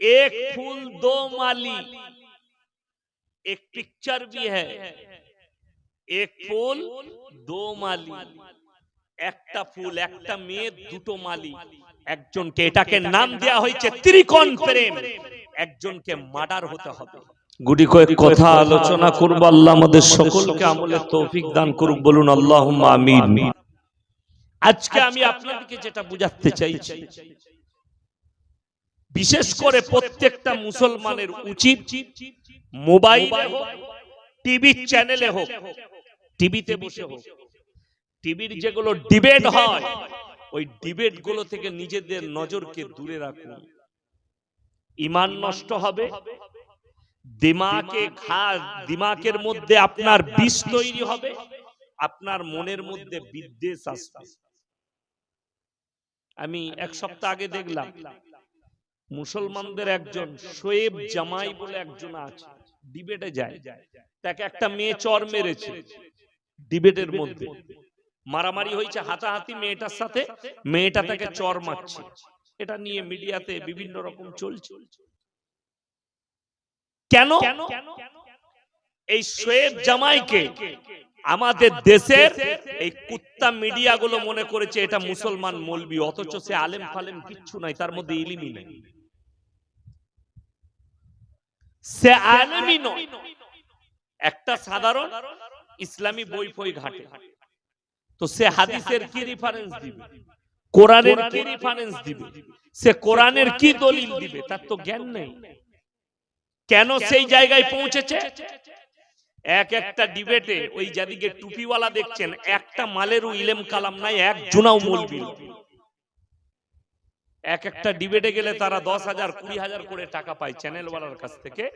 एक फूल दो माली एक पिक्चर भी है एक ফুল দো মালি একটা ফুল একটা মেয়ে দুটো মালি একজনকে এটাকে নাম দেয়া হয়েছে ত্রিকোণ প্রেম একজনকে মার্ডার হতে হবে গুটি কয়েক কথা আলোচনা করবো আল্লাহ আমাদের সকলকে আমলের তৌফিক দান করুক বলুন আল্লাহ আমিন আজকে আমি আপনাদেরকে যেটা বুঝাতে চাইছি বিশেষ করে প্রত্যেকটা মুসলমানের উচিত মোবাইলে হোক টিভি চ্যানেলে হোক টিভিতে বসে হোক। টিভির যেগুলো ডিবেট হয় ওই ডিবেটগুলো থেকে নিজেদের নজরকে দূরে রাখুন। ইমান নষ্ট হবে দিমাকে ঘা দিমাকের মধ্যে আপনার বিষ তৈরি হবে আপনার মনের মধ্যে বিদ্বেষ আসবে। আমি এক সপ্তাহ আগে দেখলাম মুসলমানদের একজন শোয়েব জামাই বলে একজন আছে। ডিবেটে যায়। তাকে একটা মেয়ে চর মেরেছে। ডিবেটের মধ্যে। মারামারি হয়েছে হাতাহাতি মেয়েটার সাথে। মেয়েটা তাকে চর মারছে। এটা নিয়ে মিডিয়াতে বিভিন্ন রকম চলছে। কেন? এই শোয়েব জামাইকে আমাদের দেশের এই কুত্তা মিডিয়াগুলো মনে করেছে এটা মুসলমান মলবি, অথচ সে আলেম ফালেম কিচ্ছু নাই, তার মধ্যে ইলিমি নেই। সে আলেমই নয়। একটা সাধারণ ইসলামী বই ফই ঘাটে। তো সে হাদিসের কি রেফারেন্স দিবে? কোরআনের কি রেফারেন্স দিবে? সে কোরআনের কি দলিল দিবে? তার তো জ্ঞান নেই। কেন সেই জায়গায় পৌঁছেছে? এক একটা ডিবেটে ওই যাদিকে টুপিওয়ালা দেখছেন একটা মালেরও ইলেম কালাম নাই এক জুনাও মলবি। এক একটা ডিবেটে গেলে তারা দশ হাজার কুড়ি হাজার করে টাকা পায় চ্যানেলওয়ালার কাছ থেকে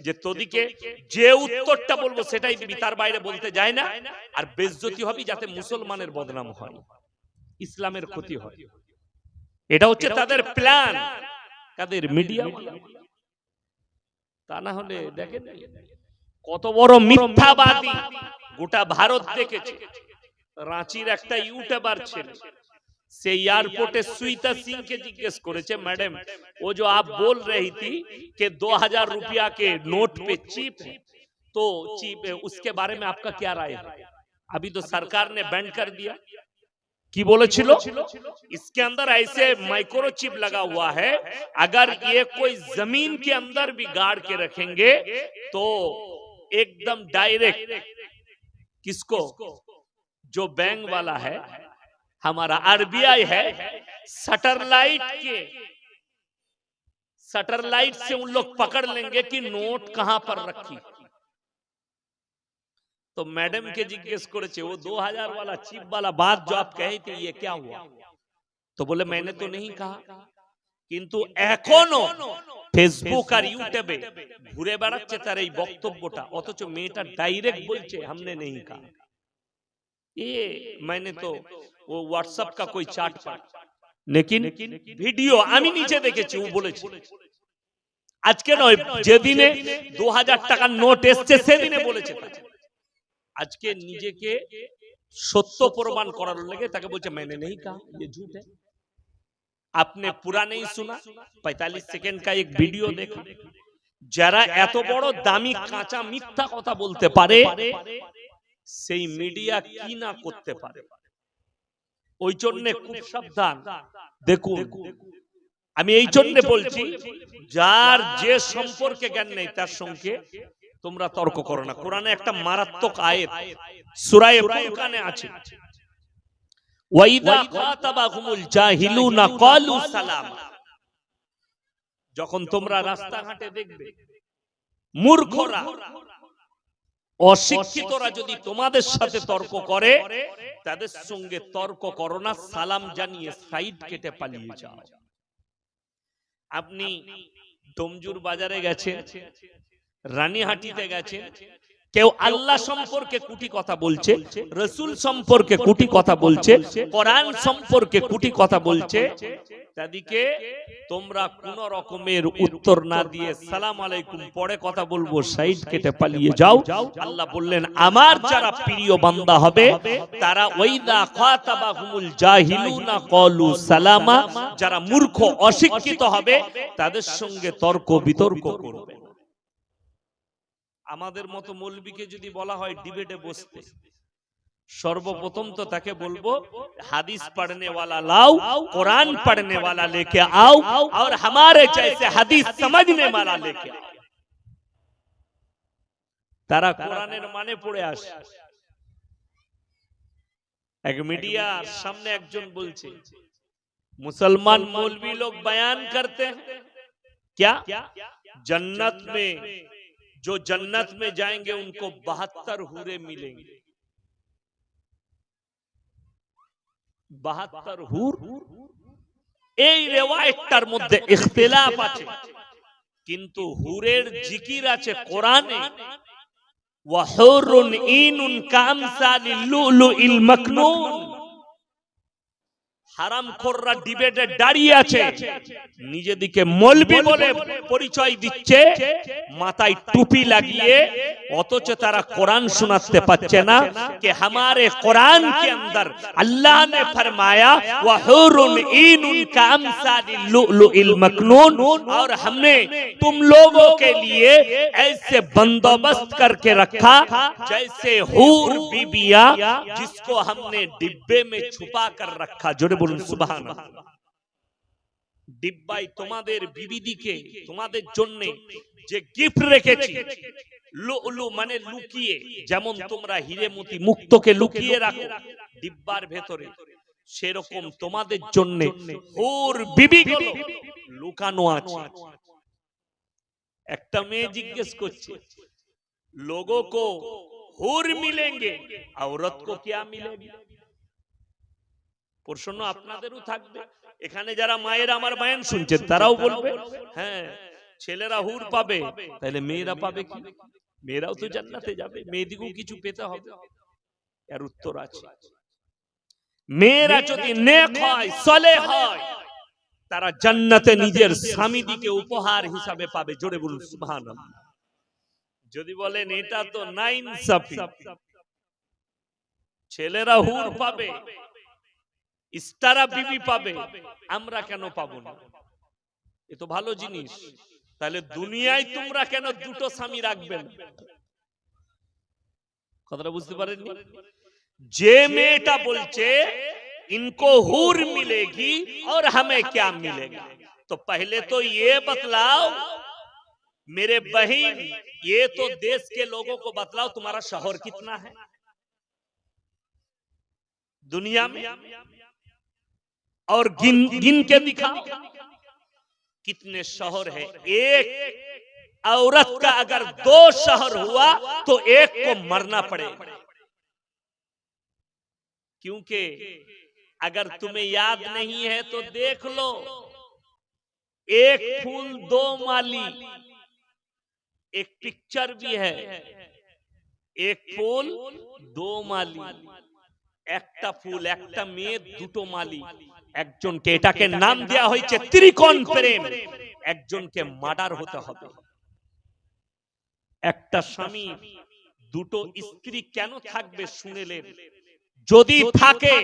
যে তোদিকে যে উত্তরটা বলব সেটাই দিবি তার বাইরে বলতে যায় না। আর বেজ্জতি হবি যাতে মুসলমানের বদনাম হয়। ইসলামের ক্ষতি হয়। এটা হচ্ছে তাদের প্ল্যান তাদের মিডিয়া তা না হলে দেখেন কত বড় মিথ্যাবাদী। গোটা ভারত দেখেছে। রাঁচির একটা ইউটিউবার ছেলে। সেই এয়ারপোর্টে সুইতা সিংকে জিজ্ঞেস করেছে मैडम वो जो आप बोल रही थी कि 2000 रुपया के नोट पे चीप है तो चीप है उसके बारे में आपका क्या राय है? तो अभी तो सरकार ने बैंड कर दिया। कि बोले छिलो इसके अंदर ऐसे माइक्रोचिप लगा हुआ है। अगर ये कोई ज़मीन के अंदर भी गाड़ के रखेंगे तो, तो एकदम डायरेक्ट किसको जो बैंक वाला है हमारा आरबीआई है सटरलाइट के। सटरलाइट से उन लोग पकड़ लेंगे कि नोट कहाँ पर रखी। तो मैडम के जिज्ञेस कर वो दो हज़ार वाला चिप वाला बात जो आप कहे थे, ये क्या हुआ? तो बोले, मैंने तो नहीं कहा। কিন্তু এখনো ফেসবুক আর ইউটিউবে ঘুরে বেড়াচ্ছে তার এই বক্তব্যটা অথচ মেয়েটা ডাইরেক্ট বলছে हमने नहीं कहा। ये मैंने तो वो व्हाट्सएप का कोई चार्ट पढ़ा लेकिन ভিডিও আমি নিচে দেখেছি ও বলেছে আজকে নয় যেদিনে দু হাজার টাকার নোট এসছে সেদিনে বলেছে তা। আজকে নিজেকে সত্য প্রমাণ করার লেগে তাকে বলছে मैंने नहीं कहा ये झूठ है आपने पूरा नहीं सुना 45 সেকেন্ড का एक वीडियो देखा যারা এত বড় দামি কাঁচা মিথ্যা কথা বলতে পারে সেই মিডিয়া কি না করতে পারে ওই জন্য খুব সাবধান। দেখুন আমি এই জন্য বলছি যার যে সম্পর্কে জ্ঞান নেই তার সঙ্গে তোমরা তর্ক করো না। কোরআনে একটা মারাত্মক আয়াত সূরায়ে ফুরকানে আছে। ওয়াইদা খাতাবাহুমুল জাহিলুনা ক্বালু সালামা। যখন তোমরা রাস্তাঘাটে দেখবে মূর্খরা অশিক্ষিতরা যদি তোমাদের সাথে তর্ক করে তাদের সঙ্গে তর্ক করো না সালাম জানিয়ে সাইড কেটে পালিয়ে যাও। আপনি ডোমজুর বাজারে গেছেন রানীহাটিতে গেছেন কেউ আল্লাহ সম্পর্কে কুটি কথা বলছে রসুল সম্পর্কে কুটি কথা বলছে কোরআন সম্পর্কে কুটি কথা বলছে তাদিকে তোমরা কোন রকমের উত্তর না দিয়ে সালাম আলাইকুম পরে কথা বলব সাইড কেটে পালিয়ে যাও। আল্লাহ বললেন আমার যারা প্রিয় বান্দা হবে তারা ওইদা খাতাবাহুমুল জাহিলুনা ক্বালু সালামা যারা মূর্খ অশিক্ষিত হবে তাদের সঙ্গে তর্ক বিতর্ক করবে। আমাদের মতো মৌলবীকে যদি বলা হয় ডিবেটে বসতে সর্বপ্রথম তো তাকে বলবো হাদিস पढ़ने वाला लाओ कुरान पढ़ने वाला लेके आओ और हमारे जैसे हदीस समझने वाला लेके आओ তারা কোরআনের মানে পড়ে আসে এক মিডিয়ার সামনে একজন বলছে मुसलमान मौलवी लोग बयान करते हैं क्या जन्नत में जो जन्नत में जाएंगे उनको बहत्तर हुरे मिलेंगे বাহাত্তর হুর এই রেওয়ায়তটার মধ্যে ইখতিলাফ আছে কিন্তু হুরের জিকির আছে কোরআনে ওয়াহুরুন ইনুন কামসালিল লুলুইল মাকনুন হারাম খোররা ডিবেটে দাঁড়িয়ে আছে নিজেদিকে মলবি বলে পরিচয় দিচ্ছে মাথায় টুপি লাগিয়ে অথচ তারা কোরআন শোনাতে পাচ্ছে না कि हमारे कुरान के अंदर अल्लाह ने फरमाया वहुरुन ईनुन का अमसालिल लुलुइल मकनून और हमने तुम लोगों के लिए ऐसे बंदोबस्त करके रखा जैसे हूर बीबिया जिसको हमने डिब्बे में छुपा कर रखा जोरे बोलूं सुभान अल्लाह ডিব্বাই তোমাদের বিবিদিকে তোমাদের জন্য যে গিফট রেখেছি লুলু মানে লুকিয়ে যেমন তোমরা হিরে মতি মুক্তকে লুকিয়ে রাখো ডিব্বার ভেতরে সেরকম তোমাদের জন্য ওর বিবি লুকানো আছে একটা মেয়ে জিজ্ঞেস করছে लोगों को हुर मिलेंगे औरत को क्या मिलेगी প্রশ্ন আপনাদেরও থাকবে। এখানে যারা মায়ের আমার বায়ান শুনছেন তারাও বলবে হ্যাঁ ছেলেরা হুর পাবে। তাহলে মেয়েরা পাবে কি? মেয়েরাও তো জান্নাতে যাবে। মেয়েদিকেও কিছু পেতে হবে। এর উত্তর আছে। মেয়েরা যদি নেক হয় সলে হয় তারা জান্নাতে নিজের স্বামীদিকে উপহার হিসাবে পাবে। জোরে বলুন সুবহানাল্লাহ। যদি বলেন এটা তো নাইন ছেলেরা হুর পাবে। ইস্তারা বিবি পাবে আমরা কেন পাবো না এ তো ভালো জিনিস তাহলে দুনিয়ায় তোমরা কেন দুটো স্বামী রাখবেন কথাটা বুঝতে পারেননি যে মেয়েটা বলছে इनको हूर मिलेगी और हमें क्या मिलेगा तो पहले तो ये बतलाओ मेरे बहन ये तो देश के लोगों को बतलाओ तुम्हारा शहर कितना है दुनिया में और गिन गिन के दिखाओ कितने शहर है? एक औरत का अगर दो शहर हुआ तो एक को मरना पड़ेगा क्योंकि अगर तुम्हें याद नहीं है तो देख लो। एक फूल दो माली। एक पिक्चर भी है। एक फूल दो माली। একটা ফুল একটা মেয়ে দুটো মালি। একজনকে এটাকে নাম দেয়া হয়েছে ত্রিকোণ প্রেম। একজনকে মার্ডার হতে হবে। একটা স্বামী দুটো স্ত্রী কেন থাকবে শুনেলেন যদি থাকে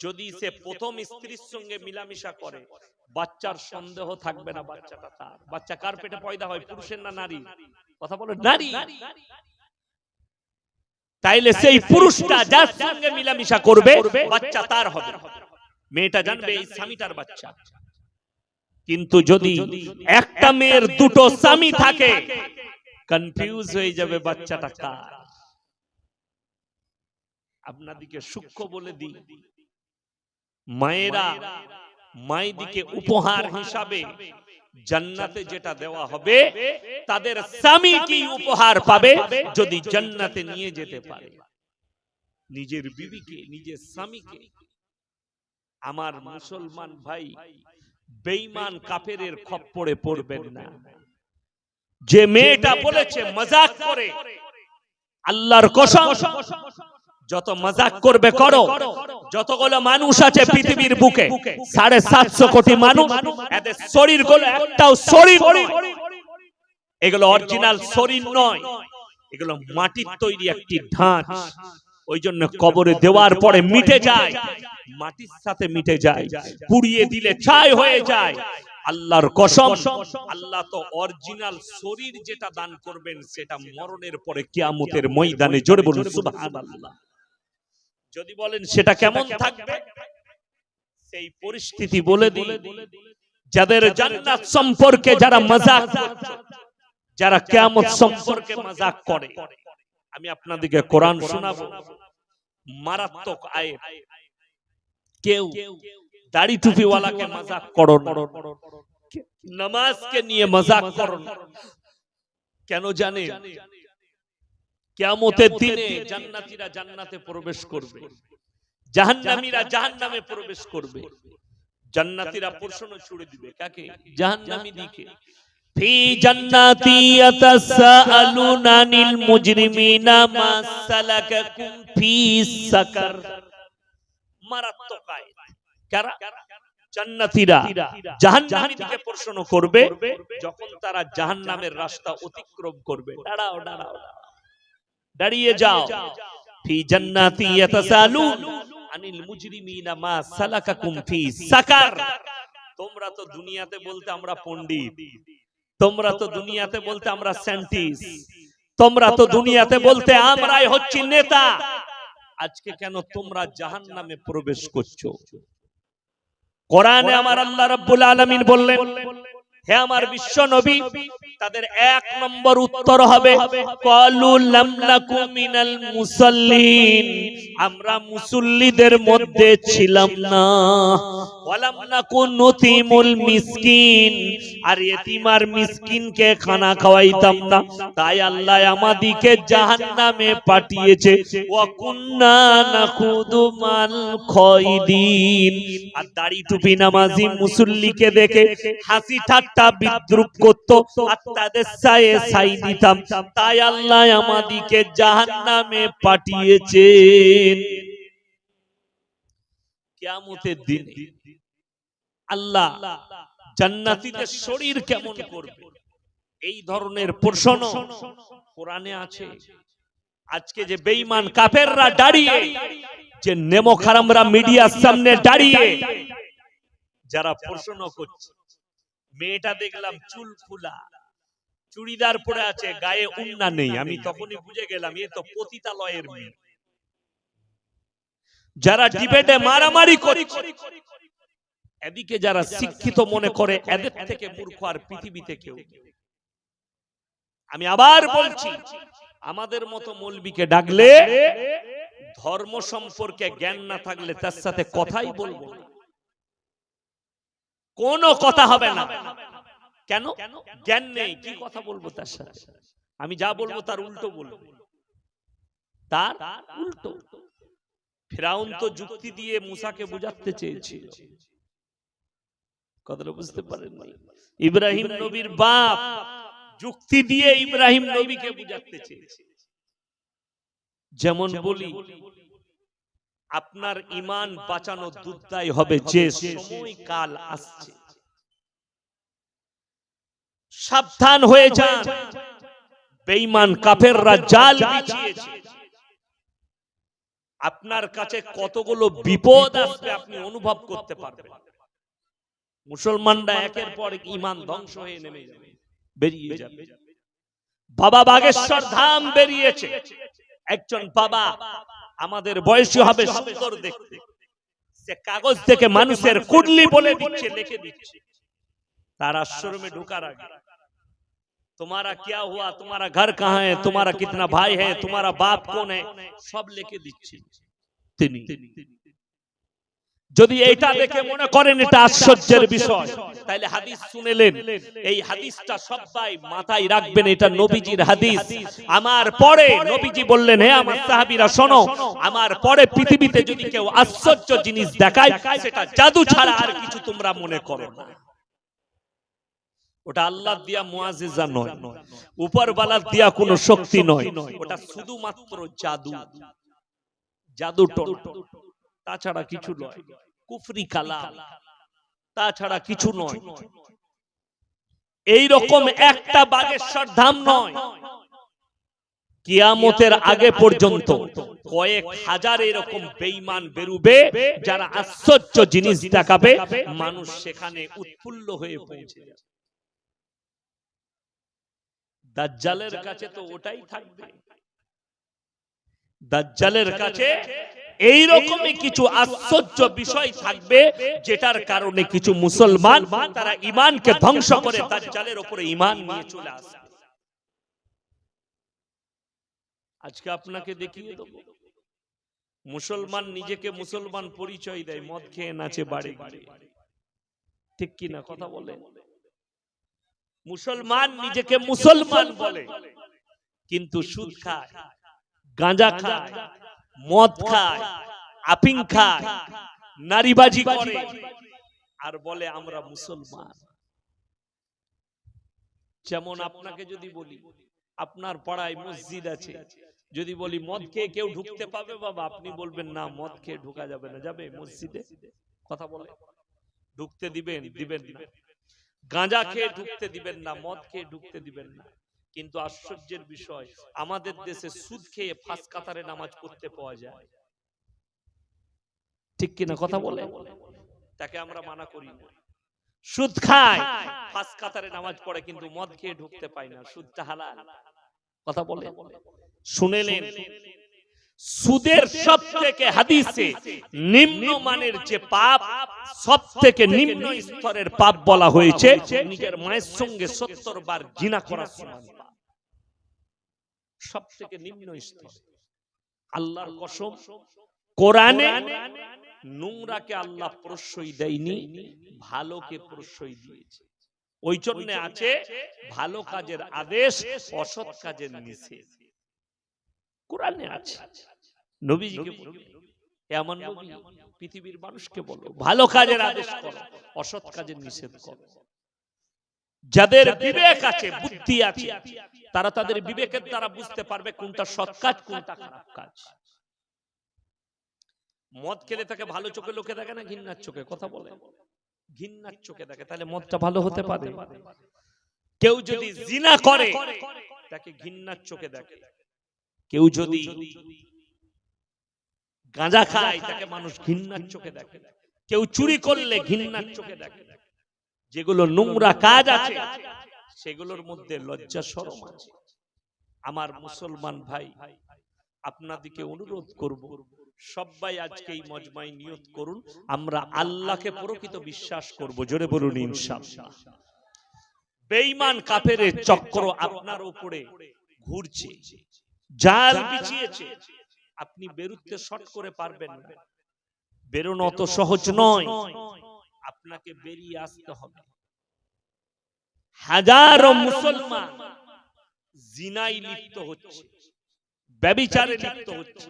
যদি সে প্রথম স্ত্রীর সঙ্গে মিলামিশা করে বাচ্চার সন্দেহ থাকবে না বাচ্চাটা তার বাচ্চা কার পেটে পয়দা হয় পুরুষের না নারী? কথা বলো নারী। তাইলে সেই পুরুষটা যার সঙ্গে মিলামিশা করবে বাচ্চা তার হবে। মেয়েটা জানবে এই স্বামীটার বাচ্চা। কিন্তু যদি একটা মেয়ের দুটো স্বামী থাকে কনফিউজ হয়ে যাবে বাচ্চাটা কার আপনাদিকে সূক্ষ্ম বলে দিই। মায়েরা মায়েদিকে উপহার হিসাবে জান্নাতে যেটা দেওয়া হবে তাদের স্বামী কি উপহার পাবে যদি জান্নাতে নিয়ে যেতে পারে? নিজের বিবিকে নিজের স্বামীকে। আমার মুসলমান ভাই বেঈমান কাফেরের খপ্পরে পড়বেন না। যে মেয়েটা বলেছে মজাক করে আল্লাহর কসম। যত মজাক করবে করো। যতগুলো মানুষ আছে পৃথিবীর বুকে, সাড়ে সাতশো কোটি মানুষ, এদের শরীরগুলো একটাও শরীর এগুলো অরিজিনাল শরীর নয়। এগুলো মাটির তৈরি একটি ঢাঁচ। ওই জন্য কবরে দেওয়ার পরে মিটে যায়, মাটির সাথে মিটে যায়, পুড়িয়ে দিলে ছাই হয়ে যায়। আল্লাহর কসম, আল্লাহ তো অরিজিনাল শরীর যেটা দান করবেন, সেটা মরণের পরে কিয়ামতের ময়দানে জোরে বলুন, সুবহানাল্লাহ। যদি বলেন সেটা কেমন থাকবে? সেই পরিস্থিতি বলে দিই। যাদের জান্নাত সম্পর্কে যারা মজাক যারা কিয়ামত সম্পর্কে মজাক করে। আমি আপনাদেরকে কোরআন শোনাবো। মারাত্মক আয়াত কেউ দাড়ি টুপিওয়ালাকে মজাক করো নামাজকে নিয়ে মজাক করো কেন জানে কিয়ামতের দিনে জান্নাতীরা জান্নাতে প্রবেশ করবে। জাহান্নামীরা জাহান্নামে প্রবেশ করবে। জান্নাতীরা প্রশ্ন ছুড়ে দিবে। কাকে? জাহান্নামী দিকে। ফি জান্নাতি ইয়াতাসাআলুনা আনিল মুজরিমিনা মা সালাকাকুম ফি সাকার। মারাত্মক আয়াত। কারা? জান্নাতীরা প্রশ্ন করবে যখন তারা জাহান্নামের রাস্তা অতিক্রম করবে। দাঁড়াও দাঁড়াও দাঁড়াও। দাঁড়িয়ে যাও। ফি জান্নাতি ইয়াতাসালুন আনিল মুজরিমিনা মা সালাকাকুম ফি সাকার। তোমরা তো দুনিয়াতে বলতে আমরা পণ্ডিত। তোমরা তো দুনিয়াতে বলতে আমরা সায়েন্টিস্ট। তোমরা তো দুনিয়াতে বলতে আমরাই হচ্ছি নেতা। আজকে কেন তোমরা জাহান্নামে প্রবেশ করছ? কোরআনে আমার আল্লাহ রাব্বুল আলামিন বললেন হে আমার বিশ্ব নবী তাদের এক নম্বর উত্তর হবে কলু লাম নাকু মিনাল মুসাল্লিন। আমরা মুসল্লিদের মধ্যে ছিলাম না। ওয়ালাম খানা জাহান্নামে খয়দিন। আর দাড়ি টুপি নামাজি মুসল্লিকে দেখে হাসি ঠাট্টা বিদ্রুপ করত। আর তাদের সায়ে সাই দিতাম। তাই আল্লাহ আমাদিকে জাহান্নামে পাঠিয়েছেন। কিয়ামতের দিনে আল্লাহ জান্নাতীদের শরীর কেমন করবে? এই ধরনের প্রশ্ন কোরআনে আছে। আজকে যে বেঈমান কাফেররা দাঁড়িয়ে যে নেমো খারামরা মিডিয়ার সামনে দাঁড়িয়ে যারা প্রশ্ন করছে। মেয়েটা দেখলাম চুল খোলা চুড়িদার পরে আছে গায়ে উন্না নেই। আমি তখনই বুঝে গেলাম এ তো পতিতালয়ের মেয়ে। যারা ডিবেটে মারামারি করছে এদিকে যারা শিক্ষিত মনে করে এদের থেকে মূর্খ আর পৃথিবীতে কেউ আমি আবার বলছি আমাদের মতো মৌলবীকে ডাকলে ধর্ম সম্পর্কে জ্ঞান না থাকলে তার সাথে কথাই বলব। কোনো কথা হবে না। কেন? জ্ঞান নেই। কি কথা বলব তার সাথে? আমি যা বলব তার উল্টো বলব। তার উল্টো। ফেরাউন তো যুক্তি দিয়ে মুসাকে বুঝাতে চেয়েছিল। কথাটা বুঝতে পারেন ইব্রাহিম নবীর বাপ যুক্তি দিয়ে ইব্রাহিম নবীকে বুঝাতে চেয়েছে যেমন বলি আপনার ইমান বাঁচানো দুধদাই হবে যে সময় কাল আসছে। সাবধান হয়ে যান। বেঈমান কাফেররা জাল বিছিয়েছে আপনার কাছে কতগুলো বিপদ আসবে আপনি অনুভব করতে পারবেন। মুসলমানরা একের পর এক ইমান ধ্বংস হয়ে নেমে যাবে। বেরিয়ে যাবে। বাবা বাগেশ্বর ধাম বেরিয়েছে। একজন বাবা আমাদের বয়সী হবে সুন্দর দেখতে। সে কাগজ থেকে মানুষের কুডলি বলে দিচ্ছে লিখে দিচ্ছে। তার আশ্রমে ঢোকার আগে तुम्हारा क्या हुआ तुम्हारा घर कहाँ है तुम्हारा कितना भाई है तुम्हारा बाप कौन है সব লিখে দিচ্ছে তিনি যদি এটা দেখে মনে করেন এটা আশ্চর্যের বিষয় তাহলে হাদিস শুনেলেন এই হাদিসটা সবাই মাথায় রাখবেন এটা নবীজির হাদিস আমার পরে নবীজি বললেন হে আমার সাহাবীরা শোনো আমার পরে পৃথিবীতে যদি কেউ আশ্চর্য জিনিস দেখায় সেটা জাদু ছাড়া আর কিছু তোমরা মনে করো না ওটা আল্লাহ দিয়া মুআজিজা নয়। উপরওয়ালার দিয়া কোনো শক্তি নয়। ওটা শুধুমাত্র জাদু। জাদু টোনা। তাছাড়া কিছু নয়। কুফরি কালাম। তাছাড়া কিছু নয়। এই রকম একটা বাগেশ্বর ধাম নয়। কিয়ামতের আগে পর্যন্ত কয়েক হাজার এরকম বেঈমান বেরুবে যারা আশ্চর্য জিনিস দেখাবে মানুষ সেখানে উৎফুল্ল হয়ে পৌঁছে যাবে দাজ্জালের কাছে তো ওটাই থাকবে। দাজ্জালের কাছে এই রকমই কিছু আশ্চর্য বিষয় থাকবে যেটার কারণে কিছু মুসলমান তারা ইমানকে ধ্বংস করে দাজ্জালের উপরে ইমান নিয়ে চলে আসবে আজকে আপনাকে দেখিয়ে দেবো। মুসলমান নিজেকে মুসলমান পরিচয় দেয় মদ খেয়ে নাচে বাড়ি বাড়ি। ঠিক কি না কথা বলে মুসলমান নিজেকে মুসলমান বলে। কিন্তু সুদ খায় গাঁজা খায় মদ খায় আপিং খায় নারীবাজি করে। আর বলে আমরা মুসলমান। যেমন আপনাকে যদি বলি আপনার পাড়ায় মসজিদ আছে। যদি বলি মদ খেয়ে কেউ ঢুকতে পাবে বাবা? আপনি বলবেন না মদ খেয়ে ঢুকা যাবে না। যাবে মসজিদে? কথা বলে। ঢুকতে দিবেন দিবেন। না। গাঁজা খেয়ে ঢুকতে দিবেন না মদ খেয়ে ঢুকতে দিবেন না। কিন্তু আশ্চর্যের বিষয় আমাদের দেশে সুদ খেয়ে ফাঁস কাতারে নামাজ পড়তে পাওয়া যায়। ঠিক কিনা কথা বলে? তাকে আমরা মানা করি সুদ খায় ফাঁস কাতারে নামাজ পড়ে কিন্তু মদ খেয়ে ঢুকতে পায় না সুদটা হালাল। কথা বলে? শুনেলেন সুদের সব থেকে হাদিসে নিম্ন মানের যে পাপ সব থেকে নিম্ন স্তরের পাপ বলা হয়েছে, নিজের মায়ের সঙ্গে সত্তর বার জিনা করার সমান সব থেকে নিম্ন স্তর। আল্লাহর কসম, কোরআনে নোংরাকে আল্লাহ প্রশ্রয় দেয়নি, ভালোকে প্রশ্রয় দিয়েছে। ওই জন্য আছে ভালো কাজের আদেশ, অসৎ কাজের নিষেধ। কোরআনে আছে। নবীজিকে বলবে, এমন নবী পৃথিবীর মানুষকে বলো ভালো কাজের আদেশ করো অসৎ কাজের নিষেধ করো। যাদের বিবেক আছে বুদ্ধি আছে তারা তাদের বিবেকের দ্বারা বুঝতে পারবে কোনটা সৎ কাজ কোনটা খারাপ কাজ। মদ খেলে তাকে ভালো চোখে লোকে দেখে না ঘিন্নার চোখে কথা বলে। ঘিন্নার চোখে দেখে তাহলে মদটা ভালো হতে পারে। কেউ যদি জিনা করে তাকে ঘিন্নার চোখে দেখে। কেউ যদি গাঁজা খায়, তাকে মানুষ ঘিন্নার চোখে দেখে। কেউ চুরি করলে ঘিন্নার চোখে দেখে। যেগুলো নোংরা কাজ আছে, সেগুলোর মধ্যে লজ্জা, শরম আছে। আমার মুসলমান ভাই, আপনাদিকে অনুরোধ করব সবাই আজকে এই মজমাই নিয়ত করুন, আমরা আল্লাহকে প্রকৃত বিশ্বাস করব। জোরে বলুন, ইনশাআল্লাহ। বেঈমান কাফেরের চক্র আপনার উপরে ঘুরছে, জাল বিছিয়েছে। আপনি বেরুতে শর্ট করে পারবেন না। বেরোনো অত সহজ নয়। আপনাকে বেরিয়ে আসতে হবে। হাজারো মুসলমান জিনাই লিপ্ত হচ্ছে। ব্যবিচারে লিপ্ত হচ্ছে।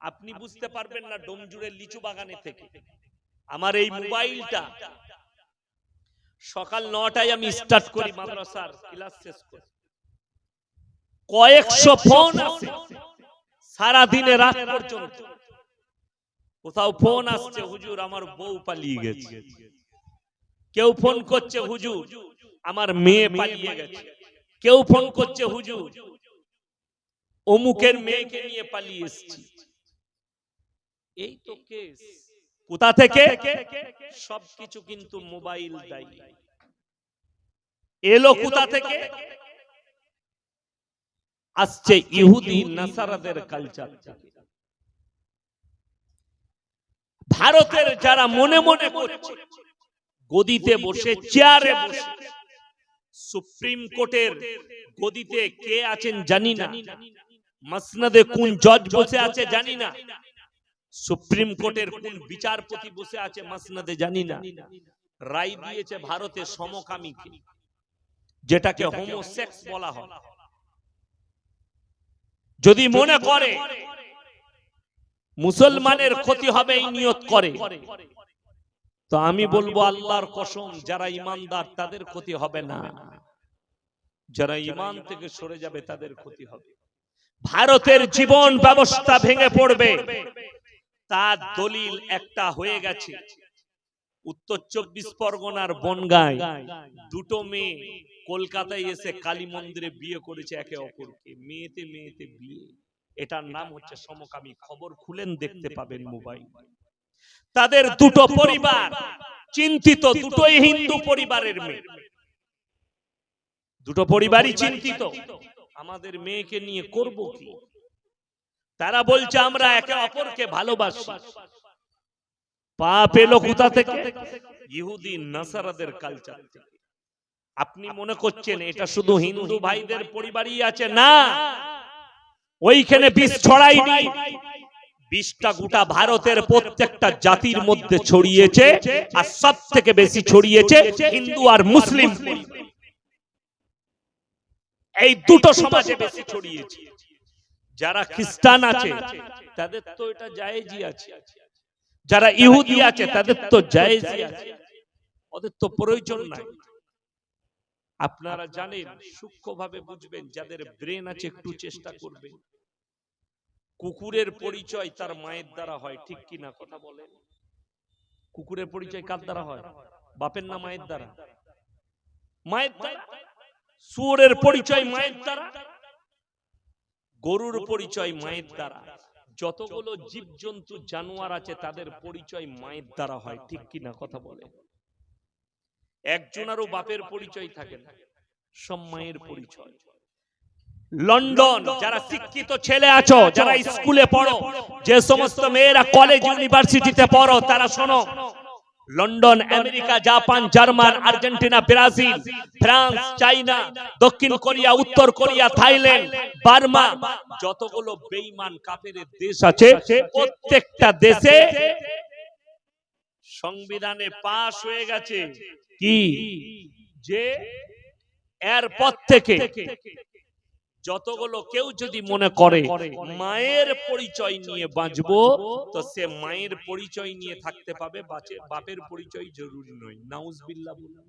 আপনি বুঝতে পারবেন না ডোমজুড়ের লিচু বাগানে থেকে। আমার এই মোবাইলটা সকাল নটায় আমি স্টার্ট করি মাদ্রাসার ক্লাস শেষ করে। কয়েকশো ফোন আছে। সারা দিনে রাত পর্যন্ত। কোথাও ফোন আসছে হুজুর আমার বউ পালিয়ে গেছে। কেউ ফোন করছে হুজুর আমার মেয়ে পালিয়ে গেছে। কেউ ফোন করছে হুজুর অমুকের মেয়েকে নিয়ে পালিয়ে এসেছি। এই তো কেস কোথা থেকে? সবকিছু কিন্তু মোবাইল দায়ী। এলো কোথা থেকে? আসছে ইহুদি নাসারাদের কালচার ভারতের যারা মনে মনে করছে গদিতে বসে চেয়ারে বসে সুপ্রিম কোর্টের গদিতে কে আছেন জানি না। মাসনাদে কোন জজ বসে আছে জানি না। সুপ্রিম কোর্টের কোন বিচারপতি বসে আছে মাসনাদে জানি না। রায় দিয়েছে ভারতে সমকামীকে যেটাকে হোমোসেক্স বলা হয়। যদি মনে করে মুসলমানের ক্ষতি হবে এই নিয়ত করে। তো আমি বলব আল্লাহর কসম যারা ইমানদার তাদের ক্ষতি হবে না। যারা ইমান থেকে সরে যাবে তাদের ক্ষতি হবে। ভারতের জীবন ব্যবস্থা ভেঙে পড়বে। তার দলিল একটা হয়ে গেছে। উত্তর চব্বিশ পরগনার বনগায় দুটো মেয়ে কলকাতায় এসে কালী মন্দিরে বিয়ে করেছে একে অপরকে। মেয়েতে মেয়েতে বিয়ে। এটার নাম হচ্ছে সমকামী খবর। খুলেন, দেখতে পাবেন মোবাইল। তাদের দুটো পরিবার, চিন্তিত দুটোই হিন্দু পরিবারের মেয়ে। দুটো পরিবারই চিন্তিত। আমাদের মেয়েকে নিয়ে করব কি? তারা বলছে, আমরা একে অপরকে ভালোবাসি। পাপ এলো কোথা থেকে? ইহুদি নাসারাদের কালচার আপনি মনে করছেন এটা শুধু হিন্দু ভাইদের পরিবারই আছে? না। ওইখানে বিষ ছড়াইনি বিষটা গোটা ভারতের প্রত্যেকটা জাতির মধ্যে ছড়িয়েছে আর সব থেকে বেশি ছড়িয়েছে হিন্দু আর মুসলিম। এই দুটো সমাজে বেশি ছড়িয়েছে। যারা খ্রিস্টান আছে তাদের তো এটা জায়েজই আছে। যারা ইহুদি আছে তাদের তো জায়েজই আছে। ওদের তো প্রয়োজন নাই। আপনারা জানেন সূক্ষ্মভাবে বুঝবেন যাদের ব্রেন আছে একটু চেষ্টা করবেন। কুকুরের পরিচয় তার মায়ের দ্বারা হয় ঠিক কি না কথা বলেন? কুকুরের পরিচয় কার দ্বারা হয়? বাপের না মায়ের দ্বারা? মায়ের দ্বারা? সুরের পরিচয় মায়ের দ্বারা? গরুর পরিচয় মায়ের দ্বারা? যতগুলো জীবজন্তু জানোয়ার আছে তাদের পরিচয় মায়ের দ্বারা হয় ঠিক কিনা কথা বলে একজনেরও বাপের পরিচয় থাকে না সব মায়ের পরিচয়। লন্ডন যারা শিক্ষিত ছেলে আছো যারা স্কুলে পড়ো যে সমস্ত মেয়েরা কলেজ ইউনিভার্সিটিতে পড়ো তারা শোনো। London America Japan German Argentina Brazil France China দক্ষিণ কোরিয়া উত্তর কোরিয়া থাইল্যান্ড বার্মা যতগুলো বেইমান কাফের দেশ আছে প্রত্যেকটা দেশে সংবিধানে পাশ হয়ে গেছে। কি? যে এরপর থেকে যতগুলো কেউ যদি মনে করে মায়ের পরিচয় নিয়ে বাঁচবো তো সে মায়ের পরিচয় নিয়ে থাকতে পাবে বাপের পরিচয় জরুরি নয় বলুন।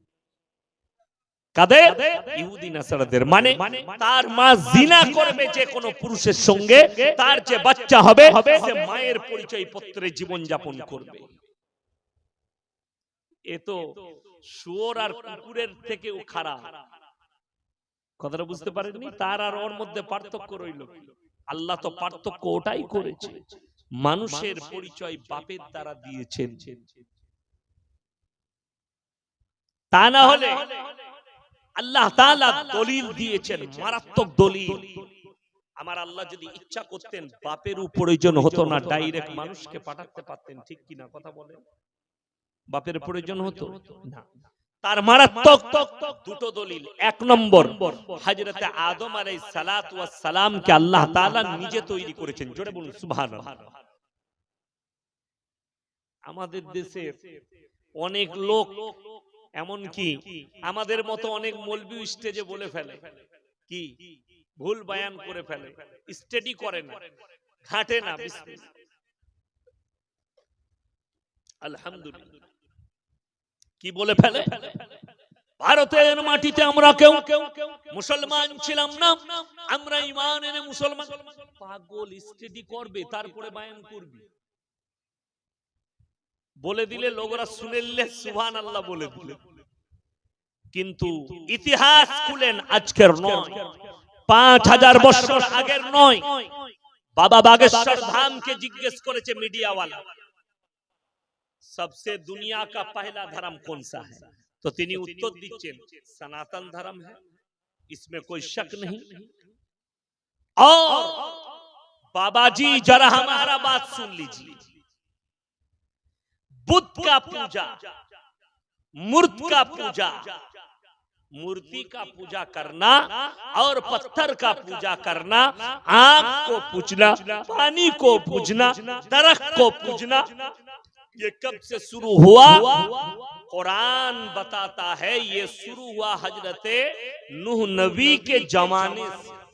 কাদের? ইহুদি নাসারাদের। মানে তার মা জিনা করবে যে কোনো পুরুষের সঙ্গে তার যে বাচ্চা হবে সে মায়ের পরিচয় পত্রে জীবন যাপন করবে। এ তো শুয়োর আর কুকুরের থেকেও খারাপ। কথাটা বুঝতে পারেননি? তার আর ওর মধ্যে পার্থক্য রইল আল্লাহ তো পার্থক্য ওটাই করেছে। মানুষের পরিচয় বাপের দ্বারা দিয়েছেন। তা না হলে আল্লাহ তাআলা দলিল দিয়েছেন, মারাত্মক দলিল। আমার আল্লাহ যদি ইচ্ছা করতেন বাপের প্রয়োজন হতো না, ডাইরেক্ট মানুষকে পাঠাতে পারতেন, ঠিক কিনা কথা বলেন? বাপের প্রয়োজন হতো? না। তার মারাত্মক দুটো দলিল। এক নম্বর, হযরতে আদম আলাইহিস সালাতু ওয়াস সালামকে আল্লাহ তাআলা নিজে তৈরি করেছেন। জোরে বলুন, সুবহানাল্লাহ। আমাদের দেশে অনেক লোক এমন কি আমাদের মতো অনেক মলবি স্টেজে বলে ফেলে। কি? ভুল বায়ান করে ফেলে। স্টেডি করে না। ঘাটে না। আলহামদুলিল্লাহ। কি বলে ফেলে? ভারতের মাটিতে আমরা কেউ, মুসলমান ছিলাম না, আমরা ইমান এনে মুসলমান। পাগল স্টেডি করবে, তারপরে বায়ান করবে। বলে দিলে লোকরা শুনে নিলে সুবহান আল্লাহ বলে দিলে। কিন্তু ইতিহাস খুলেন আজকের নয়। পাঁচ হাজার বছর আগের নয়। বাবা বাগেশ্বর ধামকে জিজ্ঞেস করেছে মিডিয়াওয়ালা। सबसे दुनिया का पहला धर्म कौन सा है? तो তিনি उत्तर दीजिए। सनातन धर्म है। इसमें कोई शक नहीं। और बाबा जी जरा हमारा बात सुन लीजिए। बुद्ध का पूजा। मूर्त का पूजा। मूर्ति का पूजा करना और पत्थर का पूजा करना। आग को पूजना पानी को पूजना दरख्त को पूजना। ये कब से शुरू हुआ? कुरान बताता है, ये शुरू हुआ हज़रत नूह नबी के जमाने से।